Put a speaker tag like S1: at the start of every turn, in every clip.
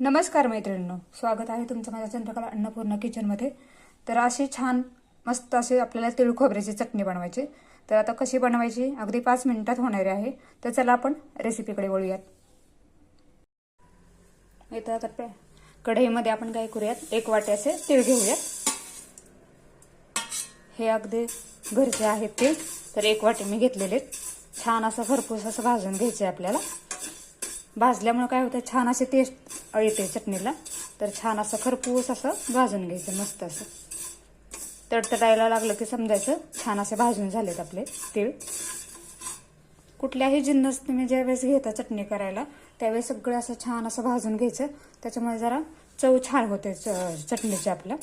S1: नमस्कार मैत्रिणींनो स्वागत आहे तुमचं माझ्या चंद्रकला अन्नपूर्णा किचनमध्ये. तर अशी छान मस्त असे आपल्याला तिळ खोबऱ्याची चटणी बनवायची. तर आता कशी बनवायची? अगदी पाच मिनिटात होणारी आहे. तर चला आपण रेसिपीकडे वळूयात. इथं आता कढईमध्ये आपण काय करूयात? एक वाटे असे तीळ घेऊयात. हे अगदी घरचे आहेत ते तर एक वाटे मी घेतलेले आहेत. छान असं भरपूर असं भाजून घ्यायचे आपल्याला. भाजल्यामुळे काय होतं छान असे टेस्ट येते चटणीला. तर छान असं खरपूस असं भाजून घ्यायचं मस्त असं. तडतडायला लागलं की समजायचं छान असे भाजून झालेत आपले तीळ. कुठल्याही जिन्नस तुम्ही ज्यावेळेस घेता चटणी करायला त्यावेळेस सगळं असं छान असं भाजून घ्यायचं. त्याच्यामुळे जरा चव छान होते च- आपलं.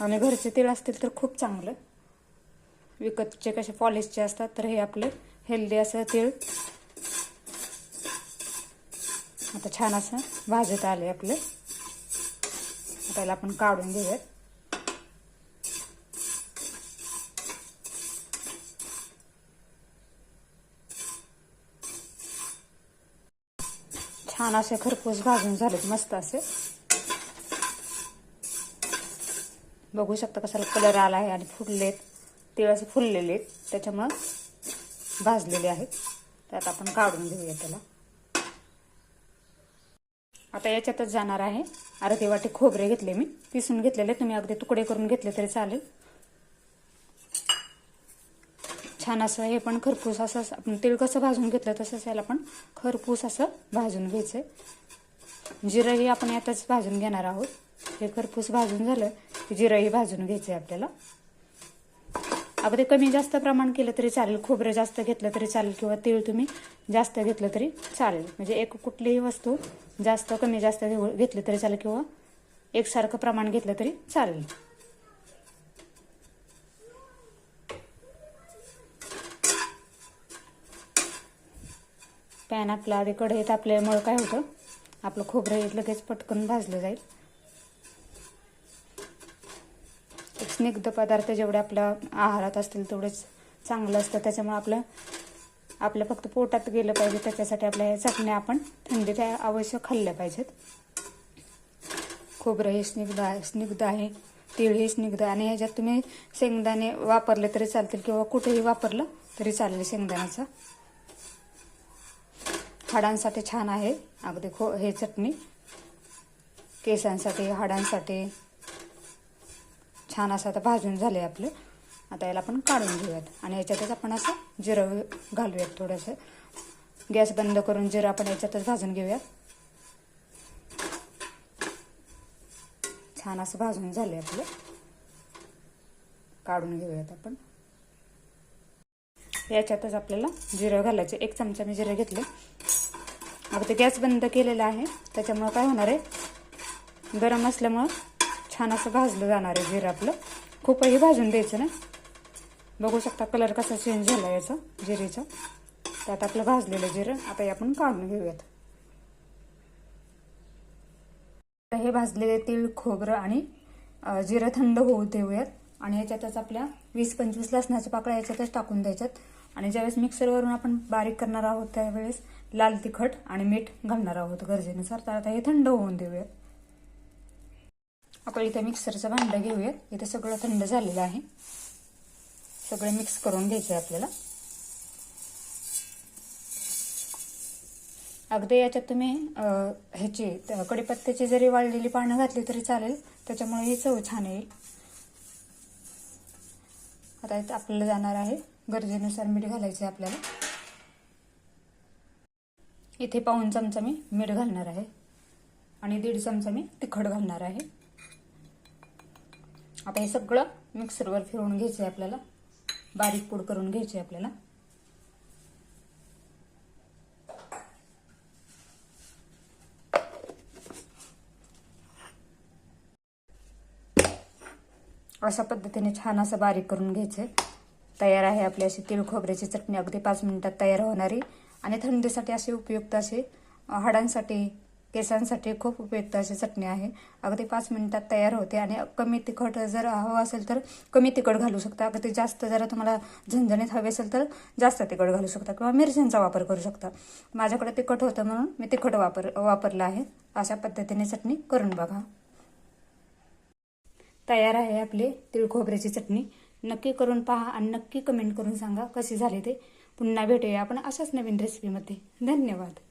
S1: आणि घरचे तेल असतील तर खूप चांगलं. विकतचे कसे पॉलिशचे असतात तर हे आपले हेल्दी असं तीळ. आता छान असं भाजत आले आपले. त्याला आपण काढून घेऊयात. छान असे खरपूस भाजून झालेत मस्त असे. बघू शकता कसाला कलर आला आहे आणि फुललेत. तिळ असे फुललेले आहेत त्याच्यामुळं भाजलेले आहेत. त्यात आपण काढून घेऊया त्याला. आता याच्यातच जाणार आहे. अर्धे वाटे खोबरे घेतले मी. पिसून घेतलेले तुम्ही अगदी तुकडे करून घेतले तरी चालेल. छान असं हे पण खरपूस असं आपण तेल कसं भाजून घेतलं तसंच याला पण खरपूस असं भाजून घ्यायचंय. जिरंही आपण यातच भाजून घेणार आहोत. हे खरपूस भाजून झालं की जिरंही भाजून घ्यायचंय आपल्याला. अगदी कमी जास्त प्रमाण केलं तरी चालेल खोबरं जास्त घेतलं तरी चालेल किंवा तीळ तुम्ही जास्त घेतलं तरी चालेल. म्हणजे एक कुठलीही वस्तू जास्त कमी जास्त घेऊ- घेतली तरी चालेल किंवा एकसारखं प्रमाण घेतलं तरी चालेल. पॅन आपला आधी कढईत आपल्यामुळं काय होतं? आपलं खोबरं हे लगेच पटकन भाजलं जाईल एक स्निग्ध पदार्थ जेवढे आपल्या आहारात असतील तेवढेच चांगलं असतं. त्याच्यामुळे आपलं आपलं फक्त पोटात गेलं पाहिजे. त्याच्यासाठी आपल्या ह्या चटण्या आपण थंडीत अवश्य खाल्ल्या पाहिजेत. खोबरं हे स्निग्ध आहे. स्निग्ध आहे. तीळ हे स्निग्ध आणि ह्याच्यात तुम्ही शेंगदाणे वापरले तरी चालतील किंवा कुठेही वापरलं तरी चालेल शेंगदाण्याचं. हाडांसाठी छान आहे. अगदी खो हे चटणी. केसांसाठी हाडांसाठी. छान असं आता भाजून झालं आहे आपलं. आता याला आपण काढून घेऊयात. आणि याच्यातच आपण असं जिरं घालूयात थोडंसं. गॅस बंद करून जिरं आपण याच्यातच भाजून घेऊयात. छान असं भाजून झालं आहे आपलं. काढून घेऊयात आपण. याच्यातच आपल्याला जिरं घालायचं. एक चमचा मी जिरं घेतलं. ते गॅस बंद केलेला आहे. त्याच्यामुळं काय होणार आहे? गरम असल्यामुळं छान असं भाजलं जाणार आहे जिरं आपलं. खूपही भाजून द्यायचं ना बघू शकता कलर कसा चेंज झाला याचा जिरेचा. त्यात आपलं भाजलेलं जिरं आता हे आपण काढून घेऊयात. तर हे भाजलेले तीळ खोबरं आणि जिरं थंड होऊ देऊयात. आणि याच्यातच आपल्या वीस पंचवीस लसणाच्या पाकळ्या याच्यातच टाकून द्यायच्यात. आणि ज्यावेळेस मिक्सरवरून आपण बारीक करणार आहोत त्यावेळेस लाल तिखट आणि मीठ घालणार आहोत गरजेनुसार. तर आता हे थंड होऊन देऊयात. आपण इथे मिक्सरचं भांडं घेऊयात. इथे सगळं थंड झालेलं आहे. सगळं मिक्स करून घ्यायचं आहे आपल्याला. अगदी याच्यात तुम्ही ह्याची कडीपत्त्याची जरी वाळलेली पानं घातली तरी चालेल. त्याच्यामुळे ही चव छान येईल. आता इथं आपल्याला जाणार आहे. गरजेनुसार मीठ घालायचं आहे आपल्याला. इथे पाऊन चमचा मी मीठ घालणार आहे. आणि दीड चमचा मी तिखट घालणार आहे. आता हे सगळं मिक्सरवर फिरवून घ्यायचं आहे आपल्याला. बारीक पूड करून घ्यायची आहे आपल्याला. अशा पद्धतीने छान असं बारीक करून घ्यायचं तयार आहे आपली अशी तिळ खोबऱ्याची चटणी. अगदी पाच मिनिटात तयार होणारी. आणि थंडीसाठी असे उपयुक्त असे हाडांसाठी केसांसाठी खूप उपयुक्त अशी चटणी आहे. अगदी पाच मिनिटात तयार होते आणि कमी तिखट जर हवं असेल तर कमी तिखट घालू शकता. अगदी जास्त जरा तुम्हाला झणझणीत हवे असेल तर जास्त तिखट घालू शकता किंवा मिरच्यांचा वापर करू शकता. माझ्याकडे तिखट होतं म्हणून मी तिखट वापर वापरलं आहे. अशा पद्धतीने चटणी करून बघा. तयार आहे आपली तिळ खोबऱ्याची चटणी. नक्की करून पहा आणि नक्की कमेंट करून सांगा कशी झाली ते. पुन्हा भेटूया आपण अशाच नवीन रेसिपीमध्ये धन्यवाद.